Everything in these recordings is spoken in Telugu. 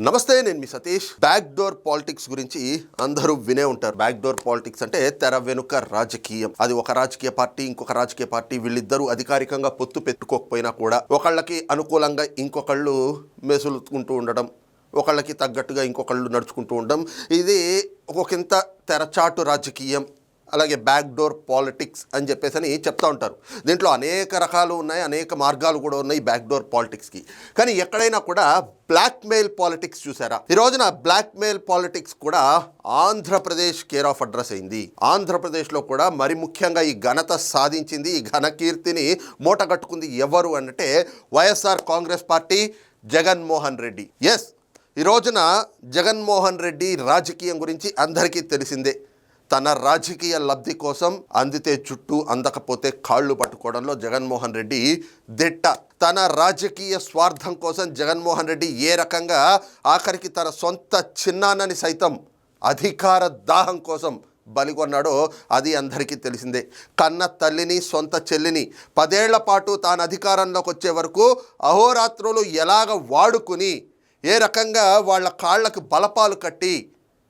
నమస్తే నేను మీ సతీష్. బ్యాక్ డోర్ పాలిటిక్స్ గురించి అందరూ వినే ఉంటారు. బ్యాక్ డోర్ పాలిటిక్స్ అంటే తెర వెనుక రాజకీయం. అది ఒక రాజకీయ పార్టీ ఇంకొక రాజకీయ పార్టీ వీళ్ళిద్దరూ అధికారికంగా పొత్తు పెట్టుకోకపోయినా కూడా ఒకళ్ళకి అనుకూలంగా ఇంకొకళ్ళు మెసులుకుంటూ ఉండడం ఒకళ్ళకి తగ్గట్టుగా ఇంకొకళ్ళు నడుచుకుంటూ ఉండడం ఇది ఒకంత తెరచాటు రాజకీయం. అలాగే బ్యాక్ డోర్ పాలిటిక్స్ అని చెప్పేసి అని చెప్తా ఉంటారు. దీంట్లో అనేక రకాలు ఉన్నాయి అనేక మార్గాలు కూడా ఉన్నాయి బ్యాక్ డోర్ పాలిటిక్స్కి కానీ ఎక్కడైనా కూడా బ్లాక్మెయిల్ పాలిటిక్స్ చూసారా? ఈ రోజున బ్లాక్మెయిల్ పాలిటిక్స్ కూడా ఆంధ్రప్రదేశ్ కేర్ ఆఫ్ అడ్రస్ అయింది. ఆంధ్రప్రదేశ్లో కూడా మరి ముఖ్యంగా ఈ ఘనత సాధించింది ఈ ఘనకీర్తిని మూటగట్టుకుంది ఎవరు అంటే YSR Congress party Jaganmohan Reddy. Yes ఈ రోజున జగన్మోహన్ రెడ్డి రాజకీయం గురించి అందరికీ తెలిసిందే. తన రాజకీయ లబ్ధి కోసం అందితే చుట్టూ అందకపోతే కాళ్ళు పట్టుకోవడంలో జగన్మోహన్ రెడ్డి దిట్ట. తన రాజకీయ స్వార్థం కోసం జగన్మోహన్ రెడ్డి ఏ రకంగా ఆఖరికి తన సొంత చిన్నాన్నని సైతం అధికార దాహం కోసం బలిగొన్నాడో అది అందరికీ తెలిసిందే. కన్న తల్లిని సొంత చెల్లిని పదేళ్ళ పాటు తాను అధికారంలోకి వచ్చే వరకు అహోరాత్రులు ఎలాగ వాడుకుని ఏ రకంగా వాళ్ళ కాళ్ళకు బలపాలు కట్టి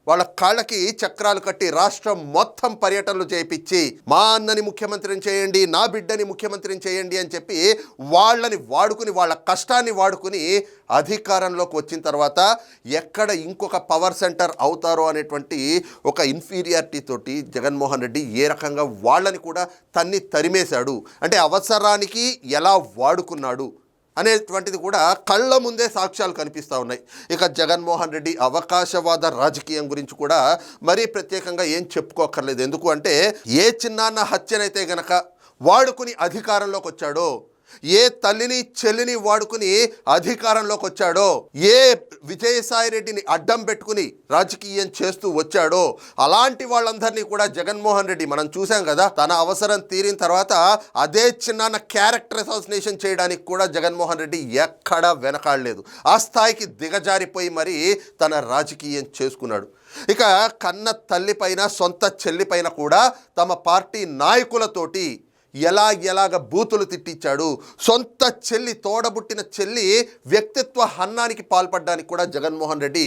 వాళ్ళ కాళ్ళకి చక్రాలు కట్టి రాష్ట్రం మొత్తం పర్యటనలు చేయించి మా అన్నని ముఖ్యమంత్రిని చేయండి నా బిడ్డని ముఖ్యమంత్రిని చేయండి అని చెప్పి వాళ్ళని వాడుకుని వాళ్ళ కష్టాన్ని వాడుకుని అధికారంలోకి వచ్చిన తర్వాత ఎక్కడ ఇంకొక పవర్ సెంటర్ అవుతారో అనేటువంటి ఒక ఇన్ఫీరియారిటీ తోటి జగన్మోహన్ రెడ్డి ఏ రకంగా వాళ్ళని కూడా తన్ని తరిమేశాడు. అంటే అవసరానికి ఎలా వాడుకున్నాడు? అనేటువంటిది కూడా కళ్ళ ముందే సాక్ష్యాలు కనిపిస్తూ ఉన్నాయి. ఇక జగన్మోహన్ రెడ్డి అవకాశవాద రాజకీయం గురించి కూడా మరీ ప్రత్యేకంగా ఏం చెప్పుకోక్కర్లేదు. ఎందుకు అంటే ఏ చిన్నాన్న హత్యనైతే గనక వాడుకుని అధికారంలోకి వచ్చాడో ఏ తల్లిని చెల్లిని వాడుకుని అధికారంలోకి వచ్చాడో ఏ విజయసాయి రెడ్డిని అడ్డం పెట్టుకుని రాజకీయం చేస్తూ వచ్చాడో అలాంటి వాళ్ళందరినీ కూడా జగన్మోహన్ రెడ్డి మనం చూసాం కదా తన అవసరం తీరిన తర్వాత అదే చిన్న క్యారెక్టర్ అసోసినేషన్ చేయడానికి కూడా జగన్మోహన్ రెడ్డి ఎక్కడా వెనకాడలేదు. ఆ స్థాయికి దిగజారిపోయి మరి తన రాజకీయం చేసుకున్నాడు. ఇక కన్న తల్లిపైన సొంత చెల్లిపైన కూడా తమ పార్టీ నాయకులతోటి ఎలా ఎలాగ బూతులు తిట్టించాడు? సొంత చెల్లి తోడబుట్టిన చెల్లి వ్యక్తిత్వ హన్నానికి పాల్పడడానికి కూడా జగన్మోహన్ రెడ్డి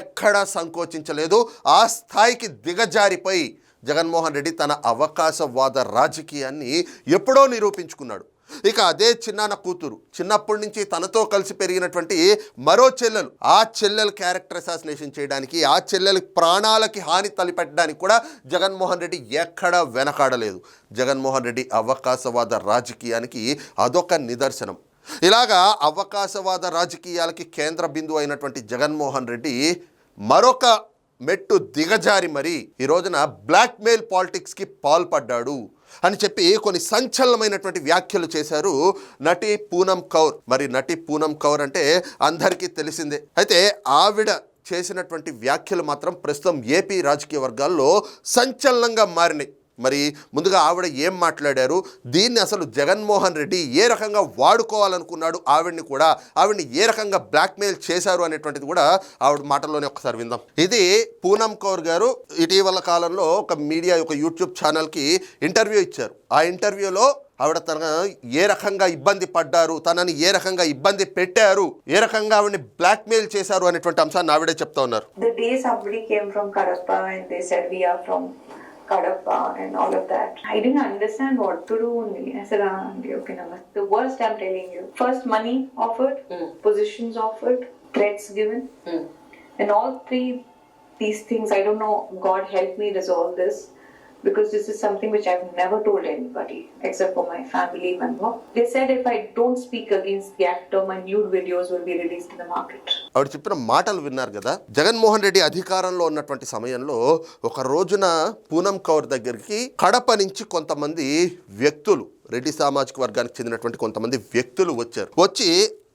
ఎక్కడా సంకోచించలేదు. ఆ స్థాయికి దిగజారిపోయి జగన్మోహన్ రెడ్డి తన అవకాశవాద రాజకీయాన్ని ఎప్పుడో నిరూపించుకున్నాడు. ఇక అదే చిన్నాన్న కూతురు. చిన్నప్పటి నుంచి తనతో కలిసి పెరిగినటువంటి మరో చెల్లెలు. ఆ చెల్లెలు క్యారెక్టర్ అసాసినేషన్ చేయడానికి ఆ చెల్లెలు ప్రాణాలకి హాని తలపెట్టడానికి కూడా జగన్మోహన్ రెడ్డి ఎక్కడా వెనకాడలేదు. జగన్మోహన్ రెడ్డి అవకాశవాద రాజకీయానికి అదొక నిదర్శనం. ఇలాగా అవకాశవాద రాజకీయాలకి కేంద్ర బిందువు అయినటువంటి జగన్మోహన్ రెడ్డి మరొక మెట్టు దిగజారి మరి ఈ రోజున బ్లాక్మెయిల్ పాలిటిక్స్కి పాల్పడ్డాడు అని చెప్పి కొన్ని సంచలనమైనటువంటి వ్యాఖ్యలు చేశారు నటి పూనం కౌర్. మరి నటి పూనం కౌర్ అంటే అందరికీ తెలిసిందే. అయితే ఆవిడ చేసినటువంటి వ్యాఖ్యలు మాత్రం ప్రస్తుతం ఏపీ రాజకీయ వర్గాల్లో సంచలనంగా మారినాయి. మరి ముందుగా ఆవిడ ఏం మాట్లాడారు? దీన్ని అసలు జగన్మోహన్ రెడ్డి ఏ రకంగా వాడుకోవాలనుకున్నాడు? ఆవిడ్ని కూడా ఆవిడ్ని ఏ రకంగా బ్లాక్మెయిల్ చేశారు అనేటువంటిది కూడా ఆవిడ మాటల్లోనే ఒకసారి విందాం. ఇది పూనం కౌర్ గారు ఇటీవల కాలంలో ఒక మీడియా ఒక యూట్యూబ్ ఛానల్కి ఇంటర్వ్యూ ఇచ్చారు. ఆ ఇంటర్వ్యూలో ఆవిడ తన ఏ రకంగా ఇబ్బంది పడ్డారు? తనని ఏ రకంగా ఇబ్బంది పెట్టారు? ఏ రకంగా ఆవిడని బ్లాక్మెయిల్ చేశారు అనేటువంటి అంశాన్ని ఆవిడే చెప్తా ఉన్నారు. The day somebody came from Kadapa and they said we are from Kadapa and all of that, I didn't understand what to do only. I said, ah, okay, namaste. The worst I'm telling you. First, money offered, positions offered, threats given, and all three these things. I don't know. God help me resolve this. Because this is something which I've never told anybody except for my family, member. They said if I don't speak against the actor, my nude videos will be released in the market. ఆవిడ చెప్పిన మాటలు విన్నారు కదా జగన్మోహన్ రెడ్డి అధికారంలో ఉన్నటువంటి సమయంలో ఒక రోజున పూనం కౌర్ దగ్గరికి కడప నుంచి కొంతమంది వ్యక్తులు రెడ్డి సామాజిక వర్గానికి చెందినటువంటి కొంతమంది వ్యక్తులు వచ్చారు వచ్చి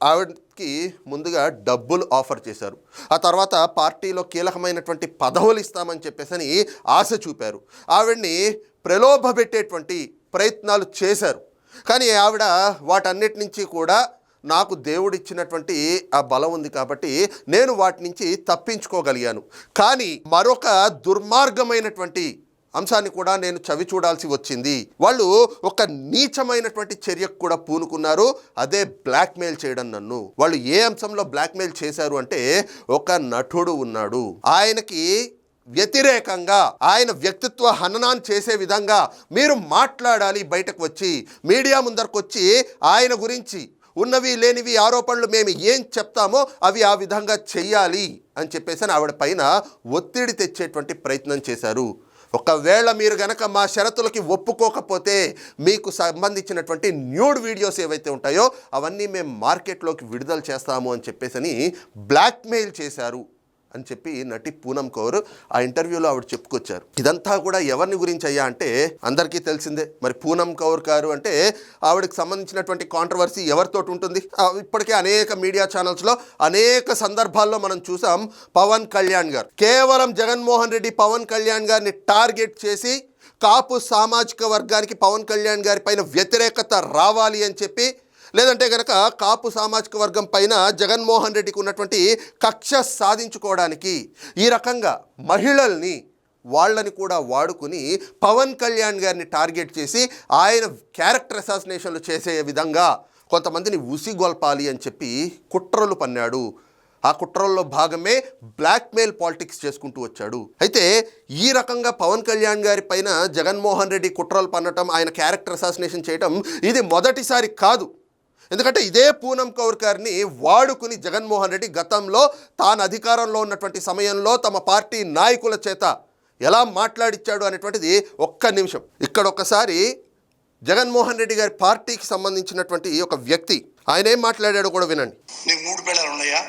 ఆవిడకి ముందుగా డబ్బులు ఆఫర్ చేశారు. ఆ తర్వాత పార్టీలో కీలకమైనటువంటి పదవులు ఇస్తామని చెప్పేసి ఆశ చూపారు. ఆవిడ్ని ప్రలోభపెట్టేటువంటి ప్రయత్నాలు చేశారు. కానీ ఆవిడ వాటన్నిటి నుంచి కూడా నాకు దేవుడిచ్చినటువంటి ఆ బలం ఉంది కాబట్టి నేను వాటి నుంచి తప్పించుకోగలిగాను. కానీ మరొక దుర్మార్గమైనటువంటి అంశాన్ని కూడా నేను చవి చూడాల్సి వచ్చింది. వాళ్ళు ఒక నీచమైనటువంటి చర్యకు కూడా పూనుకున్నారు. అదే బ్లాక్మెయిల్ చేయడం నన్ను. వాళ్ళు ఏ అంశంలో బ్లాక్మెయిల్ చేశారు అంటే ఒక నటుడు ఉన్నాడు. ఆయనకి వ్యతిరేకంగా ఆయన వ్యక్తిత్వ హననాన్ని చేసే విధంగా మీరు మాట్లాడాలి బయటకు వచ్చి మీడియా ముందరకు వచ్చి ఆయన గురించి ఉన్నవి లేనివి ఆరోపణలు మేము ఏం చెప్తామో అవి ఆ విధంగా చెయ్యాలి అని చెప్పేసి అని ఆవిడ పైన ఒత్తిడి తెచ్చేటువంటి ప్రయత్నం చేశారు. ఒకవేళ మీరు గనక మా షరతులకి ఒప్పుకోకపోతే మీకు సంబంధించినటువంటి న్యూడ్ వీడియోస్ ఏవైతే ఉంటాయో అవన్నీ మేము మార్కెట్లోకి విడుదల చేస్తాము అని చెప్పేసి అని బ్లాక్మెయిల్ చేశారు. అని చెప్పి నటి పూనం కౌర్ ఆ ఇంటర్వ్యూలో ఆవిడ చెప్పుకొచ్చారు. ఇదంతా కూడా ఎవరిని గురించి అయ్యా అంటే అందరికీ తెలిసిందే. మరి పూనం కౌర్ గారు అంటే ఆవిడకి సంబంధించినటువంటి కాంట్రవర్సీ ఎవరితోటి ఉంటుంది? ఇప్పటికే అనేక మీడియా ఛానల్స్లో అనేక సందర్భాల్లో మనం చూసాం పవన్ కళ్యాణ్ గారు. కేవలం జగన్మోహన్ రెడ్డి పవన్ కళ్యాణ్ గారిని టార్గెట్ చేసి కాపు సామాజిక వర్గానికి పవన్ కళ్యాణ్ గారి పైన వ్యతిరేకత రావాలి అని చెప్పి లేదంటే కనుక కాపు సామాజిక వర్గం పైన జగన్మోహన్ రెడ్డికి ఉన్నటువంటి కక్ష సాధించుకోవడానికి ఈ రకంగా మహిళల్ని వాళ్ళని కూడా వాడుకుని పవన్ కళ్యాణ్ గారిని టార్గెట్ చేసి ఆయన క్యారెక్టర్ అసాసినేషన్లు చేసే విధంగా కొంతమందిని ఉసిగొల్పాలి అని చెప్పి కుట్రలు పన్నాడు. ఆ కుట్రల్లో భాగమే బ్లాక్మెయిల్ పాలిటిక్స్ చేసుకుంటూ వచ్చాడు. అయితే ఈ రకంగా పవన్ కళ్యాణ్ గారి పైన జగన్మోహన్ రెడ్డి కుట్రలు పన్నటం ఆయన క్యారెక్టర్ అసాసినేషన్ చేయటం ఇది మొదటిసారి కాదు. ఎందుకంటే ఇదే పూనం కౌర్ గారిని వాడుకుని జగన్మోహన్ రెడ్డి గతంలో తాను అధికారంలో ఉన్నటువంటి సమయంలో తమ పార్టీ నాయకుల చేత ఎలా మాట్లాడిచ్చాడు అనేటువంటిది ఒక్క నిమిషం. ఇక్కడ ఒకసారి జగన్మోహన్ రెడ్డి గారి పార్టీకి సంబంధించినటువంటి ఒక వ్యక్తి ఆయన ఏం మాట్లాడాడో కూడా వినండి. నీకు మూడు పెళ్ళాలు ఉన్నాయా?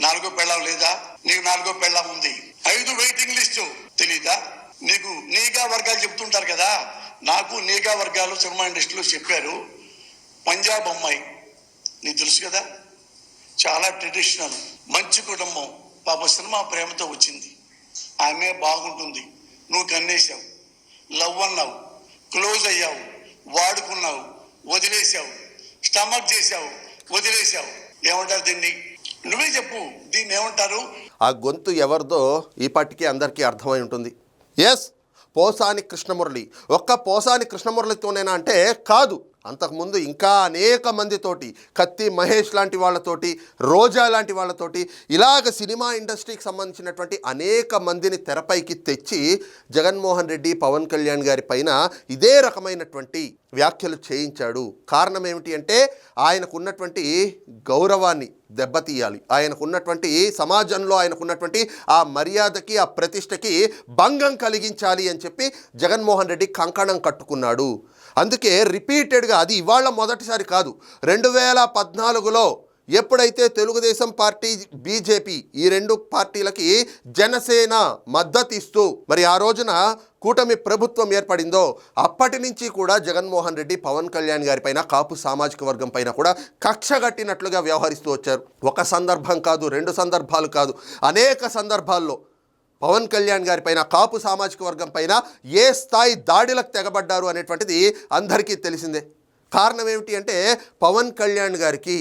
నాలుగో పెళ్ళాం లేదా? నీకు నాలుగో పెళ్ళాం ఉంది. ఐదు వెయిటింగ్ లిస్టు తెలీదా? నీకు నీగా వర్గాలు చెప్తుంటారు కదా. నాకు నీగా వర్గాలు సినిమా ఇండస్ట్రీలో చెప్పారు. పంజాబ్ అమ్మాయి. నీకు తెలుసు కదా? చాలా ట్రెడిషనల్ మంచి కుటుంబం. పాప సినిమా ప్రేమతో వచ్చింది. ఆమె బాగుంటుంది. నువ్వు కన్నేశావు లవ్ అన్నావు. క్లోజ్ అయ్యావు. వాడుకున్నావు. వదిలేసావు స్టమక్ చేసావు వదిలేసావు ఏమంటారు దీన్ని? నువ్వే చెప్పు. దీన్ని ఏమంటారు? ఆ గొంతు ఎవరిదో ఈ పాటికి అందరికీ అర్థమై ఉంటుంది. ఎస్ పోసాని కృష్ణమురళి. ఒక్క పోసాని కృష్ణమురళితోనేనా అంటే కాదు. అంతకుముందు ఇంకా అనేక మందితోటి కత్తి మహేష్ లాంటి వాళ్ళతోటి రోజా లాంటి వాళ్ళతోటి ఇలాగ సినిమా ఇండస్ట్రీకి సంబంధించినటువంటి అనేక మందిని తెరపైకి తెచ్చి జగన్మోహన్ రెడ్డి పవన్ కళ్యాణ్ గారి పైన ఇదే రకమైనటువంటి వ్యాఖ్యలు చేయించాడు. కారణం ఏమిటి అంటే ఆయనకున్నటువంటి గౌరవాన్ని దెబ్బతీయాలి. ఆయనకు ఉన్నటువంటి సమాజంలో ఆయనకున్నటువంటి ఆ మర్యాదకి ఆ ప్రతిష్టకి భంగం కలిగించాలి అని చెప్పి జగన్మోహన్ రెడ్డి కంకణం కట్టుకున్నాడు. అందుకే రిపీటెడ్గా అది ఇవాళ మొదటిసారి కాదు. రెండు వేల పద్నాలుగులో ఎప్పుడైతే తెలుగుదేశం పార్టీ బీజేపీ ఈ రెండు పార్టీలకి జనసేన మద్దతు ఇస్తూ మరి ఆ రోజున కూటమి ప్రభుత్వం ఏర్పడిందో అప్పటి నుంచి కూడా జగన్మోహన్ రెడ్డి పవన్ కళ్యాణ్ గారిపైన కాపు సామాజిక వర్గం పైన కూడా కక్ష కట్టినట్లుగా వ్యవహరిస్తూ వచ్చారు. ఒక సందర్భం కాదు రెండు సందర్భాలు కాదు. అనేక సందర్భాల్లో పవన్ కళ్యాణ్ గారి పైన కాపు సామాజిక వర్గం పైన ఏ స్థాయి దాడులకు తెగబడ్డారు అనేటువంటిది అందరికీ తెలిసిందే. కారణం ఏమిటి అంటే పవన్ కళ్యాణ్ గారికి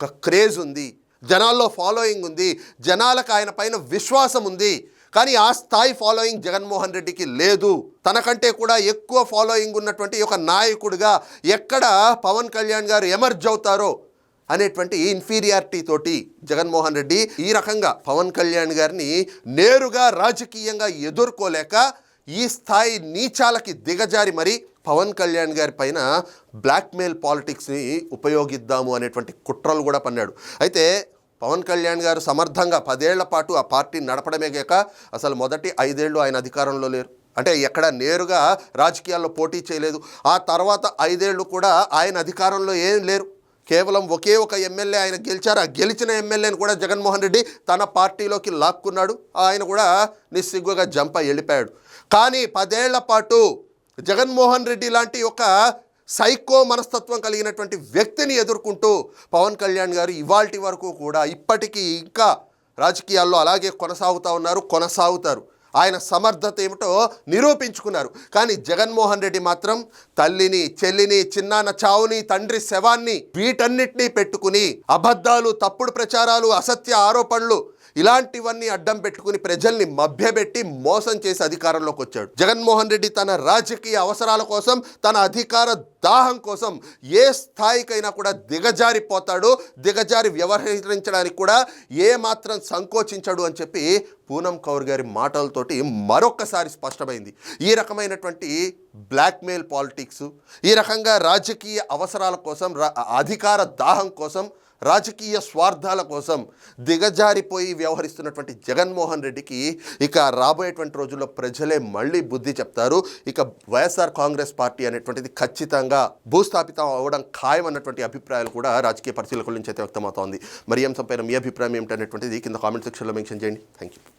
ఒక క్రేజ్ ఉంది జనాల్లో ఫాలోయింగ్ ఉంది జనాలకు ఆయన పైన విశ్వాసం ఉంది. కానీ ఆ స్థాయి ఫాలోయింగ్ జగన్మోహన్ రెడ్డికి లేదు. తనకంటే కూడా ఎక్కువ ఫాలోయింగ్ ఉన్నటువంటి ఒక నాయకుడిగా ఎక్కడ పవన్ కళ్యాణ్ గారు ఎమర్జ్ అవుతారో అనేటువంటి ఇన్ఫీరియారిటీ తోటి జగన్మోహన్ రెడ్డి ఈ రకంగా పవన్ కళ్యాణ్ గారిని నేరుగా రాజకీయంగా ఎదుర్కోలేక ఈ స్థాయి నీచాలకి దిగజారి మరి పవన్ కళ్యాణ్ గారి పైన బ్లాక్మెయిల్ పాలిటిక్స్ని ఉపయోగిద్దాము అనేటువంటి కుట్రలు కూడా పన్నాడు. అయితే పవన్ కళ్యాణ్ గారు సమర్థంగా పదేళ్ళ పాటు ఆ పార్టీ నడపడమే కాక అసలు మొదటి ఐదేళ్ళు ఆయన అధికారంలో లేరు. అంటే ఎక్కడ నేరుగా రాజకీయాల్లో పోటీ చేయలేదు. ఆ తర్వాత ఐదేళ్ళు కూడా ఆయన అధికారంలో ఏం లేరు. కేవలం ఒకే ఒక ఎమ్మెల్యే ఆయన గెలిచారు. ఆ గెలిచిన ఎమ్మెల్యేని కూడా జగన్మోహన్ రెడ్డి తన పార్టీలోకి లాక్కున్నాడు. ఆయన కూడా నిస్సిగ్గుగా జంప వెళ్ళిపోయాడు. కానీ పదేళ్ళ పాటు జగన్మోహన్ రెడ్డి లాంటి ఒక సైకో మనస్తత్వం కలిగినటువంటి వ్యక్తిని ఎదుర్కొంటూ పవన్ కళ్యాణ్ గారు ఇవాల్టి వరకు కూడా ఇప్పటికీ ఇంకా రాజకీయాల్లో అలాగే కొనసాగుతూ ఉన్నారు కొనసాగుతారు. ఆయన సమర్థత ఏమిటో నిరూపించుకున్నారు. కానీ జగన్మోహన్ రెడ్డి మాత్రం తల్లిని చెల్లిని చిన్నాన్న చావుని తండ్రి శవాన్ని వీటన్నిటినీ పెట్టుకుని అబద్ధాలు తప్పుడు ప్రచారాలు అసత్య ఆరోపణలు ఇలాంటివన్నీ అడ్డం పెట్టుకుని ప్రజల్ని మభ్యపెట్టి మోసం చేసి అధికారంలోకి వచ్చాడు. జగన్మోహన్ రెడ్డి తన రాజకీయ అవసరాల కోసం తన అధికార దాహం కోసం ఏ స్థాయికైనా కూడా దిగజారిపోతాడు. దిగజారి వ్యవహరించడానికి కూడా ఏ మాత్రం సంకోచించడు అని చెప్పి పూనం కౌర్ గారి మాటలతోటి మరొక్కసారి స్పష్టమైంది. ఈ రకమైనటువంటి బ్లాక్మెయిల్ పాలిటిక్స్ ఈ రకంగా రాజకీయ అవసరాల కోసం అధికార దాహం కోసం రాజకీయ స్వార్థాల కోసం దిగజారిపోయి వ్యవహరిస్తున్నటువంటి జగన్మోహన్ రెడ్డికి ఇక రాబోయేటువంటి రోజుల్లో ప్రజలే మళ్ళీ బుద్ధి చెప్తారు. ఇక వైఎస్ఆర్ కాంగ్రెస్ పార్టీ అనేటువంటిది ఖచ్చితంగా భూస్థాపితం అవ్వడం ఖాయం అన్నటువంటి అభిప్రాయాలు కూడా రాజకీయ పరిశీలకుల నుంచి అయితే వ్యక్తమవుతోంది. మరి ఏం సంపైన మీ అభిప్రాయం ఏమిటనేటువంటిది కింద కామెంట్ సెక్షన్లో మెన్షన్ చేయండి. Thank you